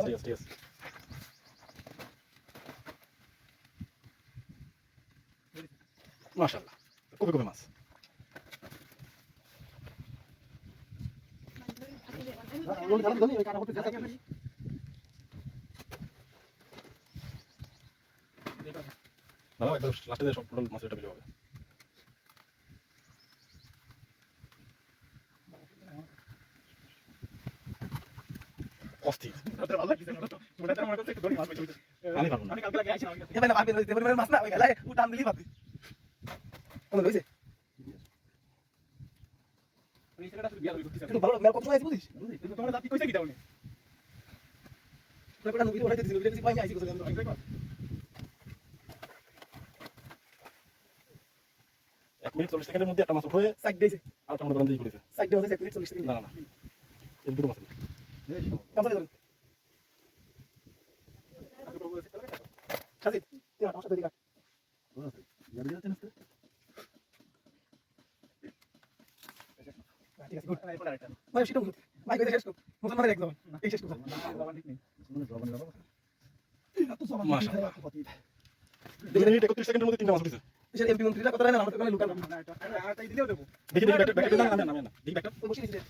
আছে ঠিক আছে ঠিক কবে কবে মাছ লাস্টে সব মাছের এটা বেরিয়ে হবে অস্থির। আমি পারব না। এবার না পারবি না এবার মাছ না গেলে ও টান দিলেই পারবি হয়েছে? ভালো মেল কত ওঠাইতে দিছিল কিছু আইছি কোথায় এক মিনিট চল্লিশ সেকেন্ডের মধ্যে একটা মাছ উঠে সাইড দিয়েছে। আর একটা মনে করেন দিয়ে করেছে সাইড দিয়ে হচ্ছে এক মিনিট চল্লিশ সেকেন্ড। না না না। এই দুটো মাছ একত্রিশ সেকেন্ডের মধ্যে তিনটা মাছ উঠেছে দেশের এমপি মন্ত্রীরা কত রাখেন আমাদের কাছে লুকান দেখি দেখি ব্যাকটা ব্যাকটা নামে না না দেখি ব্যাকটা বসে দিচ্ছে